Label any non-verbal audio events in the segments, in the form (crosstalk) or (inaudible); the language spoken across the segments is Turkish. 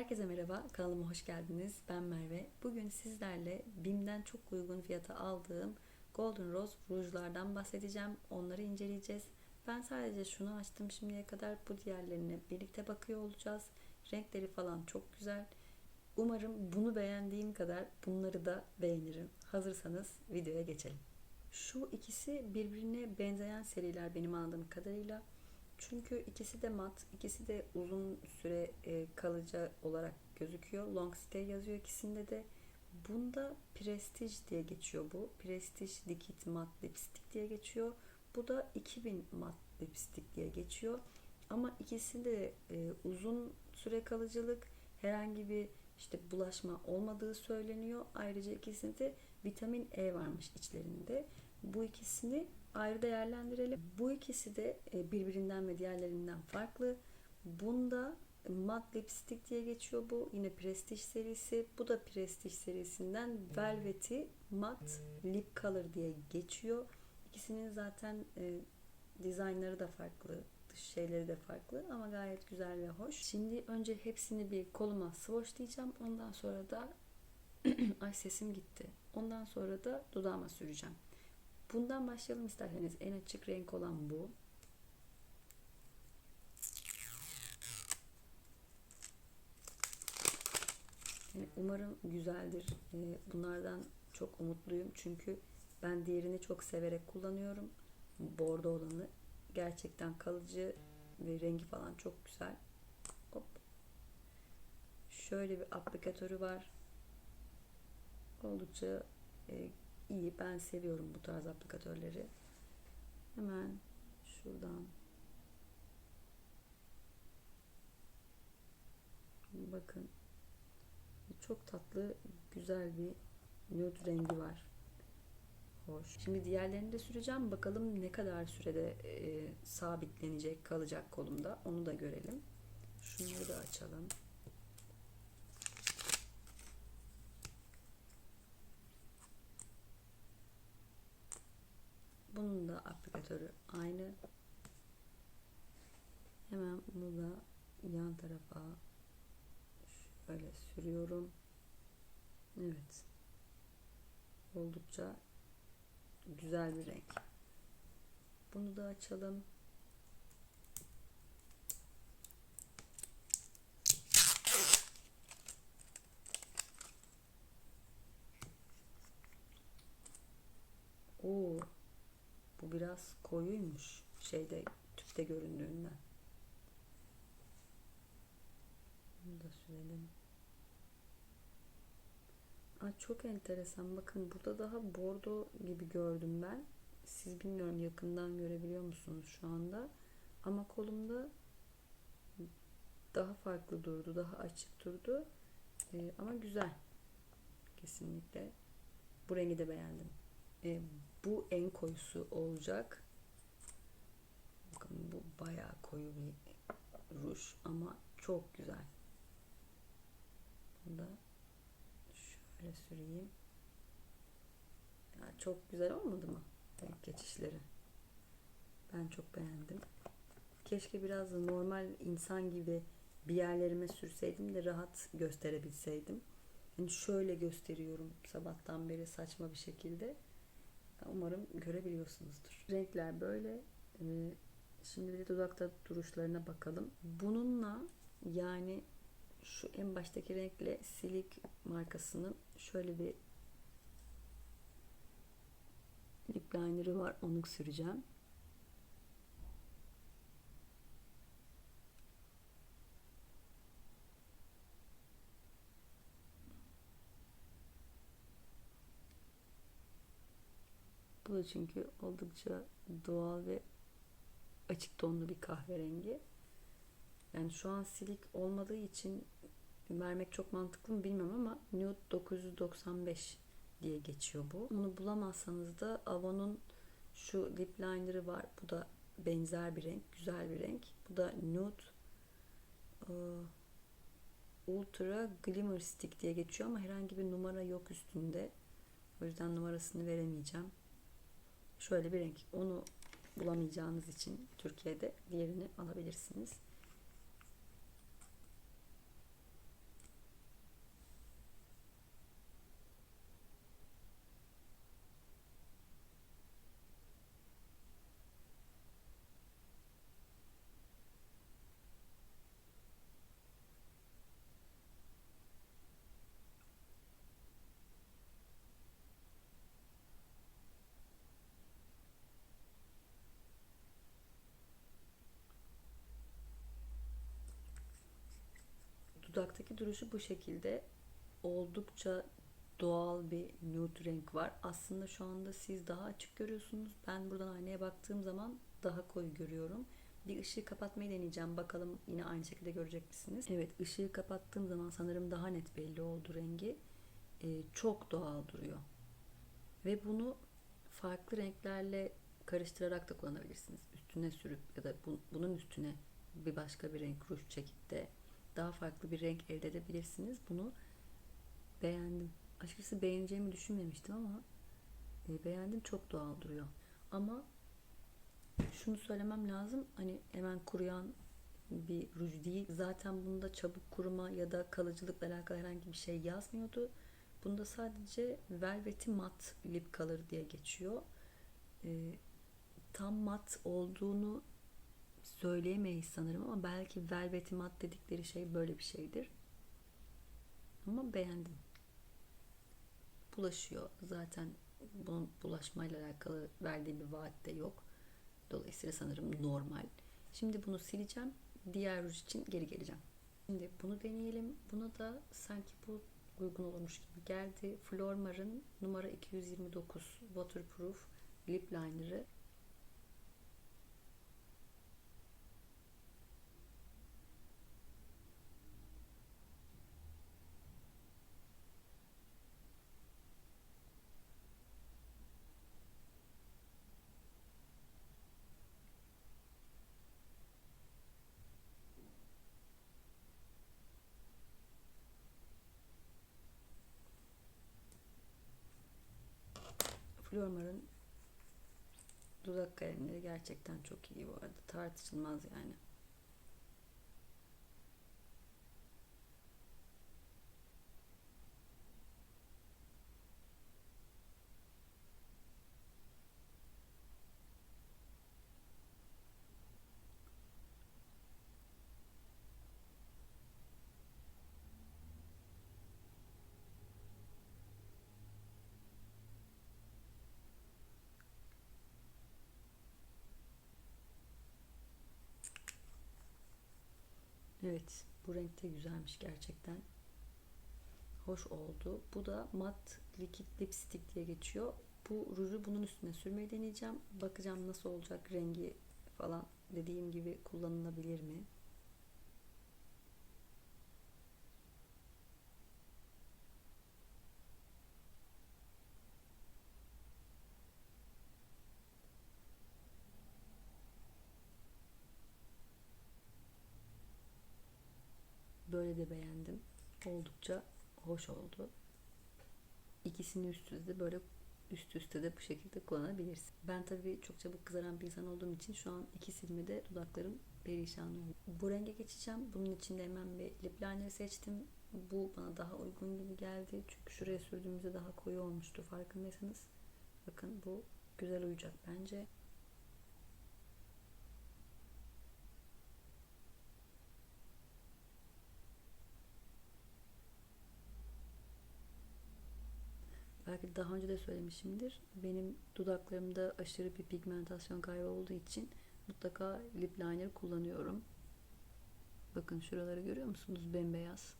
Herkese merhaba, kanalıma hoş geldiniz. Ben Merve. Bugün sizlerle BİM'den çok uygun fiyata aldığım Golden Rose rujlardan bahsedeceğim. Onları inceleyeceğiz. Ben sadece şunu açtım şimdiye kadar. Bu diğerlerine birlikte bakıyor olacağız. Renkleri falan çok güzel. Umarım bunu beğendiğim kadar bunları da beğenirim. Hazırsanız videoya geçelim. Şu ikisi birbirine benzeyen seriler benim anladığım kadarıyla. Çünkü ikisi de mat, ikisi de uzun süre e, kalıcı olarak gözüküyor. Long stay yazıyor ikisinde de. Bunda Prestige diye geçiyor bu. Prestige Liquid Matte Lipstick diye geçiyor. Bu da 2000 Matte Lipstick diye geçiyor. Ama ikisinde de e, uzun süre kalıcılık, herhangi bir işte bulaşma olmadığı söyleniyor. Ayrıca ikisinde vitamin E varmış içlerinde. Bu ikisini ayrı değerlendirelim. Bu ikisi de e, birbirinden ve diğerlerinden farklı. Bunda Matte Lipstick diye geçiyor bu. Yine Prestige serisi. Bu da Prestige serisinden Velvet'i Matte Lip Color diye geçiyor. İkisinin zaten e, dizaynları da farklı. Dış şeyleri de farklı ama gayet güzel ve hoş. Şimdi önce hepsini bir koluma swatchlayacağım. Ondan sonra da (clears throat) ay sesim gitti. Ondan sonra da dudağıma süreceğim. Bundan başlayalım isterseniz. En açık renk olan bu. Umarım güzeldir. Ee, Bunlardan çok umutluyum. Çünkü ben diğerini çok severek kullanıyorum. Bordo olanı. Gerçekten kalıcı ve rengi falan çok güzel. Hop. Şöyle bir aplikatörü var. Oldukça e, iyi. Ben seviyorum bu tarz aplikatörleri. Hemen şuradan bakın çok tatlı güzel bir nude rengi var. Hoş. Şimdi diğerlerini de süreceğim. Bakalım ne kadar sürede e, sabitlenecek, kalacak kolumda. Onu da görelim. Şunları da açalım. Bunun da aplikatörü aynı. Hemen bunu da yan tarafa şöyle sürüyorum. Evet. Oldukça güzel bir renk. Bunu da açalım. Oo, bu biraz koyuymuş şeyde tüpte göründüğünden. Bunu da sürelim. Aa, çok enteresan. Bakın burada daha bordo gibi gördüm ben. Siz bilmiyorum yakından görebiliyor musunuz şu anda? Ama kolumda daha farklı durdu. Daha açık durdu. Ee, ama güzel. Kesinlikle. Bu rengi de beğendim. Ee, bu en koyusu olacak. Bakın bu bayağı koyu bir ruj ama çok güzel. Bunu da şöyle süreyim. Ya çok güzel olmadı mı? Renk geçişleri. Ben çok beğendim. Keşke biraz da normal insan gibi bir yerlerime sürseydim de rahat gösterebilseydim. Yani şöyle gösteriyorum sabahtan beri saçma bir şekilde. Umarım görebiliyorsunuzdur. Renkler böyle. Ee, şimdi bir de dudakta duruşlarına bakalım. Bununla yani şu en baştaki renkle Silik markasının şöyle bir lip liner'ı var. Onu süreceğim. Da çünkü oldukça doğal ve açık tonlu bir kahverengi. Yani şu an silik olmadığı için vermek çok mantıklı mı bilmiyorum ama Nude 995 diye geçiyor bu. Bunu bulamazsanız da Avon'un şu lip liner'ı var. Bu da benzer bir renk. Güzel bir renk. Bu da Nude e, Ultra Glimmer Stick diye geçiyor ama herhangi bir numara yok üstünde. O yüzden numarasını veremeyeceğim. Şöyle bir renk. Onu bulamayacağınız için Türkiye'de diğerini alabilirsiniz. Dudaktaki duruşu bu şekilde. Oldukça doğal bir nude renk var. Aslında şu anda siz daha açık görüyorsunuz. Ben buradan aynaya baktığım zaman daha koyu görüyorum. Bir ışığı kapatmayı deneyeceğim. Bakalım yine aynı şekilde görecek misiniz? Evet ışığı kapattığım zaman sanırım daha net belli oldu rengi. Ee, çok doğal duruyor. Ve bunu farklı renklerle karıştırarak da kullanabilirsiniz. Üstüne sürüp ya da bu, bunun üstüne bir başka bir renk ruj çekip de daha farklı bir renk elde edebilirsiniz. Bunu beğendim. Açıkçası beğeneceğimi düşünmemiştim ama e, beğendim. Çok doğal duruyor. Ama şunu söylemem lazım. Hani hemen kuruyan bir ruj değil. Zaten bunda çabuk kuruma ya da kalıcılıkla alakalı herhangi bir şey yazmıyordu. Bunda sadece Velvet'i mat lip color diye geçiyor. E, tam mat olduğunu söyleyemeyiz sanırım ama belki Velvet'i mat dedikleri şey böyle bir şeydir. Ama beğendim. Bulaşıyor. Zaten bunun bulaşmayla alakalı verdiği bir vaat de yok. Dolayısıyla sanırım normal. Şimdi bunu sileceğim. Diğer ruj için geri geleceğim. Şimdi bunu deneyelim. Buna da sanki bu uygun olurmuş gibi geldi. Flormar'ın numara 229 Waterproof Lip Liner'ı. Flormar'ın dudak kalemleri gerçekten çok iyi bu arada. Tartışılmaz yani. Evet, bu renkte güzelmiş gerçekten. Hoş oldu. Bu da mat likit lipstick diye geçiyor. Bu ruju bunun üstüne sürmeyi deneyeceğim. Bakacağım nasıl olacak rengi falan. Dediğim gibi kullanılabilir mi? Böyle de beğendim. Oldukça hoş oldu. İkisini üst üste böyle üst üste de bu şekilde kullanabilirsin. Ben tabii çok çabuk kızaran bir insan olduğum için şu an iki silmede dudaklarım perişan oldu. Bu renge geçeceğim. Bunun için de hemen bir lip liner seçtim. Bu bana daha uygun gibi geldi. Çünkü şuraya sürdüğümüzde daha koyu olmuştu farkındaysanız. Bakın bu güzel uyacak bence. belki daha önce de söylemişimdir. Benim dudaklarımda aşırı bir pigmentasyon kaybı olduğu için mutlaka lip liner kullanıyorum. Bakın şuraları görüyor musunuz? Bembeyaz.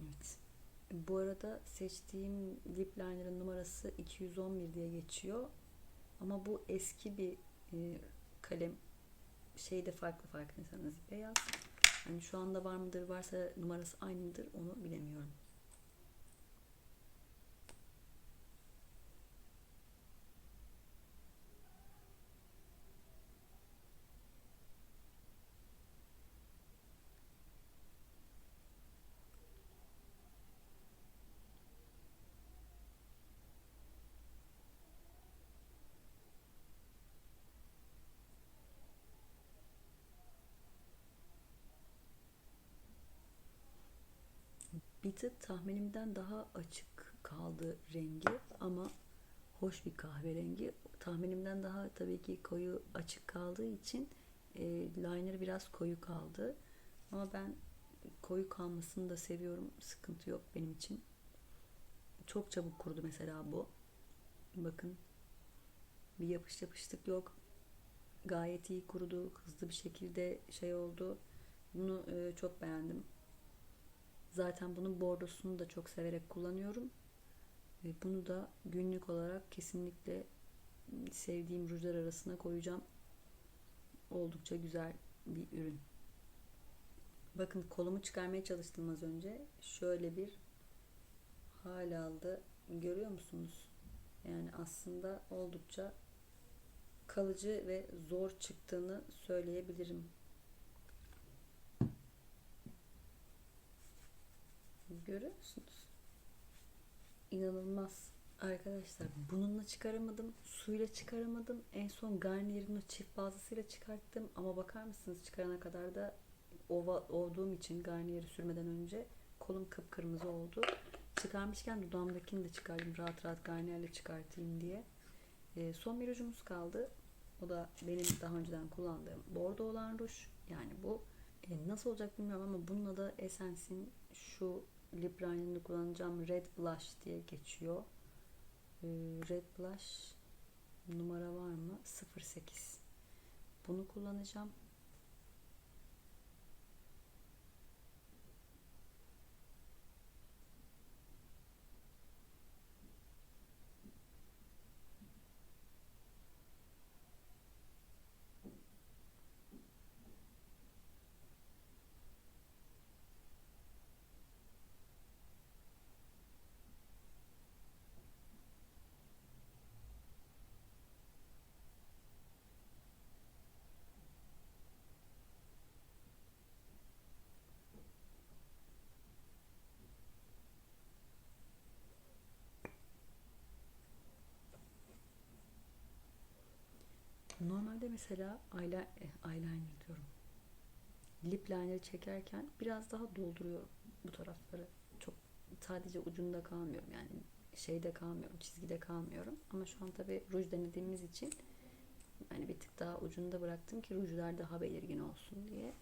Evet. Bu arada seçtiğim lip liner'ın numarası 211 diye geçiyor. Ama bu eski bir e, kalem. Şey de farklı farkındaysanız beyaz. Hani şu anda var mıdır varsa numarası aynı mıdır onu bilemiyorum. Bir tık tahminimden daha açık kaldı rengi ama hoş bir kahverengi. Tahminimden daha tabii ki koyu açık kaldığı için e, liner biraz koyu kaldı. Ama ben koyu kalmasını da seviyorum. Sıkıntı yok benim için. Çok çabuk kurudu mesela bu. Bakın bir yapış yapışlık yok. Gayet iyi kurudu. Hızlı bir şekilde şey oldu. Bunu e, çok beğendim. Zaten bunun bordosunu da çok severek kullanıyorum. Ve bunu da günlük olarak kesinlikle sevdiğim rujlar arasına koyacağım. Oldukça güzel bir ürün. Bakın kolumu çıkarmaya çalıştım az önce. Şöyle bir hal aldı. Görüyor musunuz? Yani aslında oldukça kalıcı ve zor çıktığını söyleyebilirim. Görüyor musunuz? İnanılmaz. Arkadaşlar bununla çıkaramadım. Suyla çıkaramadım. En son Garnier'in çift bazısıyla çıkarttım. Ama bakar mısınız çıkarana kadar da ova, olduğum için Garnier'i sürmeden önce kolum kıpkırmızı oldu. Çıkarmışken dudağımdakini de çıkardım. Rahat rahat Garnier'le çıkartayım diye. E, son bir rujumuz kaldı. O da benim daha önceden kullandığım bordo olan ruj. Yani bu e, nasıl olacak bilmiyorum ama bununla da Essence'in şu lip liner'ını kullanacağım Red Blush diye geçiyor. E, Red Blush numara var mı? 08. Bunu kullanacağım. Normalde mesela eh, eyeliner diyorum. Lip liner çekerken biraz daha dolduruyorum bu tarafları. Çok sadece ucunda kalmıyorum yani şeyde kalmıyorum, çizgide kalmıyorum. Ama şu an tabii ruj denediğimiz için hani bir tık daha ucunda bıraktım ki rujlar daha belirgin olsun diye.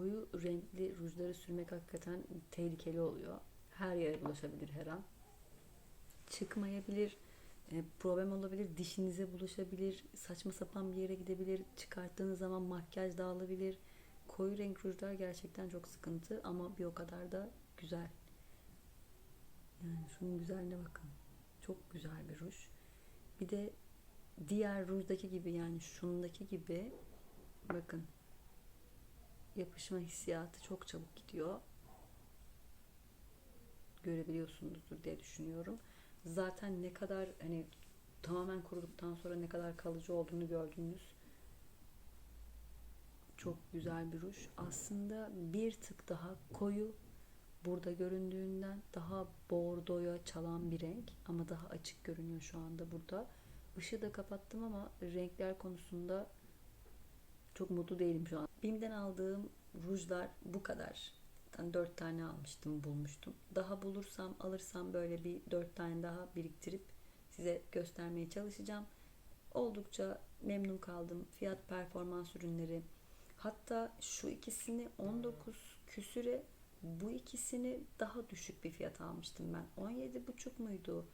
Koyu renkli rujları sürmek hakikaten tehlikeli oluyor. Her yere bulaşabilir her an. Çıkmayabilir, e, problem olabilir, dişinize bulaşabilir, saçma sapan bir yere gidebilir, çıkarttığınız zaman makyaj dağılabilir. Koyu renk rujlar gerçekten çok sıkıntı ama bir o kadar da güzel. Yani şunun güzelliğine bakın. Çok güzel bir ruj. Bir de diğer rujdaki gibi yani şundaki gibi bakın yapışma hissiyatı çok çabuk gidiyor. Görebiliyorsunuzdur diye düşünüyorum. Zaten ne kadar hani tamamen kuruduktan sonra ne kadar kalıcı olduğunu gördünüz. Çok güzel bir ruj. Aslında bir tık daha koyu burada göründüğünden daha bordoya çalan bir renk ama daha açık görünüyor şu anda burada. Işığı da kapattım ama renkler konusunda çok mutlu değilim şu an. Bim'den aldığım rujlar bu kadar. Yani 4 tane almıştım, bulmuştum. Daha bulursam, alırsam böyle bir 4 tane daha biriktirip size göstermeye çalışacağım. Oldukça memnun kaldım. Fiyat performans ürünleri. Hatta şu ikisini 19 küsüre bu ikisini daha düşük bir fiyat almıştım ben. 17,5 muydu?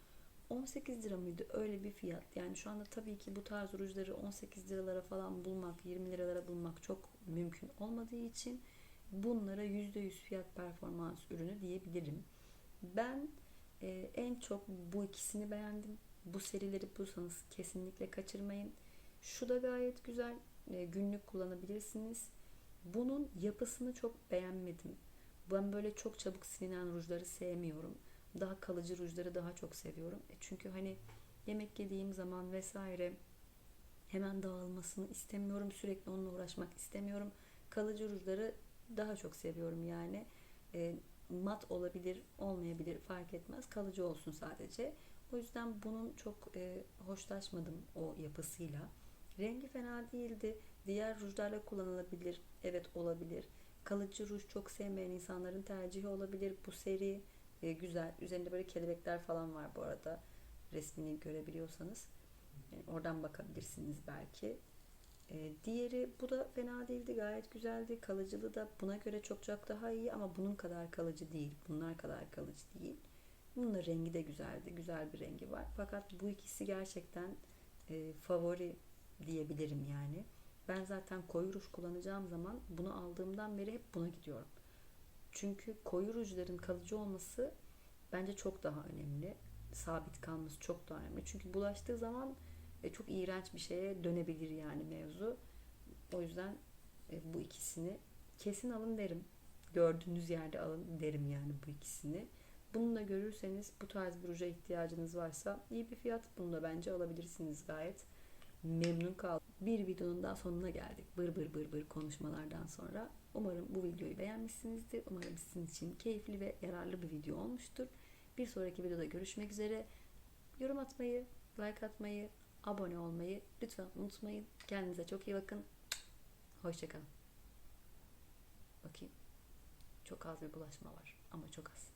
18 lira mıydı? Öyle bir fiyat. Yani şu anda tabii ki bu tarz rujları 18 liralara falan bulmak, 20 liralara bulmak çok mümkün olmadığı için bunlara %100 fiyat performans ürünü diyebilirim. Ben e, en çok bu ikisini beğendim. Bu serileri bulsanız kesinlikle kaçırmayın. Şu da gayet güzel. E, günlük kullanabilirsiniz. Bunun yapısını çok beğenmedim. Ben böyle çok çabuk silinen rujları sevmiyorum daha kalıcı rujları daha çok seviyorum. E çünkü hani yemek yediğim zaman vesaire hemen dağılmasını istemiyorum. Sürekli onunla uğraşmak istemiyorum. Kalıcı rujları daha çok seviyorum yani. E, mat olabilir, olmayabilir fark etmez. Kalıcı olsun sadece. O yüzden bunun çok e, hoşlaşmadım o yapısıyla. Rengi fena değildi. Diğer rujlarla kullanılabilir. Evet olabilir. Kalıcı ruj çok sevmeyen insanların tercihi olabilir. Bu seri e, güzel. Üzerinde böyle kelebekler falan var bu arada. Resmini görebiliyorsanız. Yani oradan bakabilirsiniz belki. E, diğeri bu da fena değildi. Gayet güzeldi. Kalıcılığı da buna göre çok çok daha iyi ama bunun kadar kalıcı değil. Bunlar kadar kalıcı değil. Bunun da rengi de güzeldi. Güzel bir rengi var. Fakat bu ikisi gerçekten e, favori diyebilirim yani. Ben zaten koyu ruj kullanacağım zaman bunu aldığımdan beri hep buna gidiyorum. Çünkü koyu rujların kalıcı olması bence çok daha önemli. Sabit kalması çok daha önemli. Çünkü bulaştığı zaman e, çok iğrenç bir şeye dönebilir yani mevzu. O yüzden e, bu ikisini kesin alın derim. Gördüğünüz yerde alın derim yani bu ikisini. Bunu da görürseniz bu tarz bir ruja ihtiyacınız varsa iyi bir fiyat. Bunu da bence alabilirsiniz gayet. Memnun kaldım. Bir videonun daha sonuna geldik. Bır bır bır bır konuşmalardan sonra. Umarım bu videoyu beğenmişsinizdir. Umarım sizin için keyifli ve yararlı bir video olmuştur. Bir sonraki videoda görüşmek üzere. Yorum atmayı, like atmayı, abone olmayı lütfen unutmayın. Kendinize çok iyi bakın. Hoşçakalın. Bakayım. Çok az bir bulaşma var ama çok az.